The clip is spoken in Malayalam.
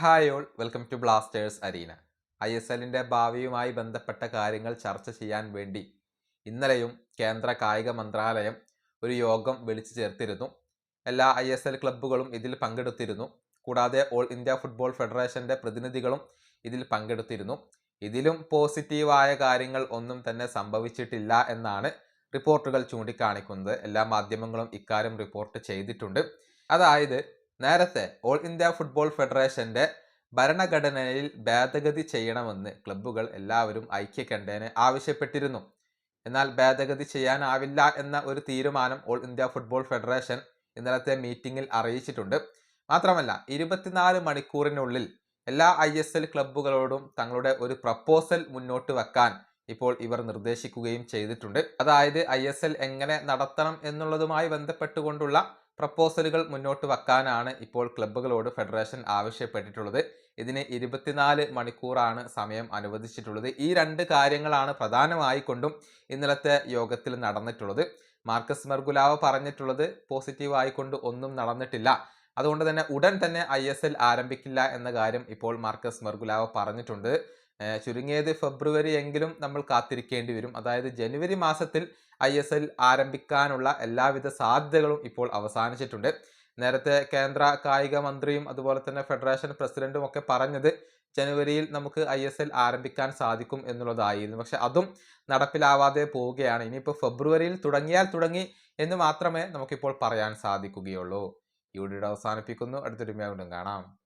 Hi all welcome to Blasters arena. I S എല്ലിന്റെ ഭാവിയുമായി ബന്ധപ്പെട്ട കാര്യങ്ങൾ ചർച്ച ചെയ്യാൻ വേണ്ടി ഇന്നലെയും കേന്ദ്ര കായിക മന്ത്രാലയം ഒരു യോഗം വിളിച്ചു ചേർത്തിരുന്നു. എല്ലാ ഐ എസ് എൽ ക്ലബ്ബുകളും ഇതിൽ പങ്കെടുത്തിരുന്നു. കൂടാതെ ഓൾ ഇന്ത്യ ഫുട്ബോൾ ഫെഡറേഷന്റെ പ്രതിനിധികളും ഇതിൽ പങ്കെടുത്തിരുന്നു. ഇതിലും പോസിറ്റീവായ കാര്യങ്ങൾ ഒന്നും തന്നെ സംഭവിച്ചിട്ടില്ല എന്നാണ് റിപ്പോർട്ടുകൾ ചൂണ്ടിക്കാണിക്കുന്നത്. എല്ലാ മാധ്യമങ്ങളും ഇക്കാര്യം റിപ്പോർട്ട് ചെയ്തിട്ടുണ്ട്. അതായത് നേരത്തെ ഓൾ ഇന്ത്യ ഫുട്ബോൾ ഫെഡറേഷന്റെ ഭരണഘടനയിൽ ഭേദഗതി ചെയ്യണമെന്ന് ക്ലബ്ബുകൾ എല്ലാവരും ഐക്യകണ്ഠേന ആവശ്യപ്പെട്ടിരുന്നു. എന്നാൽ ഭേദഗതി ചെയ്യാനാവില്ല എന്ന ഒരു തീരുമാനം ഓൾ ഇന്ത്യ ഫുട്ബോൾ ഫെഡറേഷൻ ഇന്നലത്തെ മീറ്റിംഗിൽ അറിയിച്ചിട്ടുണ്ട്. മാത്രമല്ല ഇരുപത്തിനാല് മണിക്കൂറിനുള്ളിൽ എല്ലാ ഐ എസ് എൽ ക്ലബ്ബുകളോടും തങ്ങളുടെ ഒരു പ്രപ്പോസൽ മുന്നോട്ട് വെക്കാൻ ഇപ്പോൾ ഇവർ നിർദ്ദേശിക്കുകയും ചെയ്തിട്ടുണ്ട്. അതായത് ഐ എസ് എൽ എങ്ങനെ നടത്തണം എന്നുള്ളതുമായി ബന്ധപ്പെട്ടുകൊണ്ടുള്ള പ്രപ്പോസലുകൾ മുന്നോട്ട് വെക്കാനാണ് ഇപ്പോൾ ക്ലബ്ബുകളോട് ഫെഡറേഷൻ ആവശ്യപ്പെട്ടിട്ടുള്ളത്. ഇതിന് ഇരുപത്തിനാല് മണിക്കൂറാണ് സമയം അനുവദിച്ചിട്ടുള്ളത്. ഈ രണ്ട് കാര്യങ്ങളാണ് പ്രധാനമായിക്കൊണ്ടും ഇന്നലത്തെ യോഗത്തിൽ നടന്നിട്ടുള്ളത്. മാർക്കസ് മെർഗുലാവ് പറഞ്ഞിട്ടുള്ളത് പോസിറ്റീവ് ആയിക്കൊണ്ട് ഒന്നും നടന്നിട്ടില്ല. അതുകൊണ്ട് തന്നെ ഉടൻ തന്നെ ഐ ആരംഭിക്കില്ല എന്ന കാര്യം ഇപ്പോൾ മാർക്കസ് മെർഗുലാവ് പറഞ്ഞിട്ടുണ്ട്. ചുരുങ്ങിയത് ഫെബ്രുവരി എങ്കിലും നമ്മൾ കാത്തിരിക്കേണ്ടി വരും. അതായത് ജനുവരി മാസത്തിൽ ഐ എസ് എൽ ആരംഭിക്കാനുള്ള എല്ലാവിധ സാധ്യതകളും ഇപ്പോൾ അവസാനിച്ചിട്ടുണ്ട്. നേരത്തെ കേന്ദ്ര കായിക മന്ത്രിയും അതുപോലെ തന്നെ ഫെഡറേഷൻ പ്രസിഡന്റും ഒക്കെ പറഞ്ഞത് ജനുവരിയിൽ നമുക്ക് ഐ എസ് എൽ ആരംഭിക്കാൻ സാധിക്കും എന്നുള്ളതായിരുന്നു. പക്ഷെ അതും നടപ്പിലാവാതെ പോവുകയാണ്. ഇനിയിപ്പോൾ ഫെബ്രുവരിയിൽ തുടങ്ങിയാൽ തുടങ്ങി എന്ന് മാത്രമേ നമുക്കിപ്പോൾ പറയാൻ സാധിക്കുകയുള്ളൂ. ഈ വീഡിയോ അവസാനിപ്പിക്കുന്നു. അടുത്തൊരു വീണ്ടും കാണാം.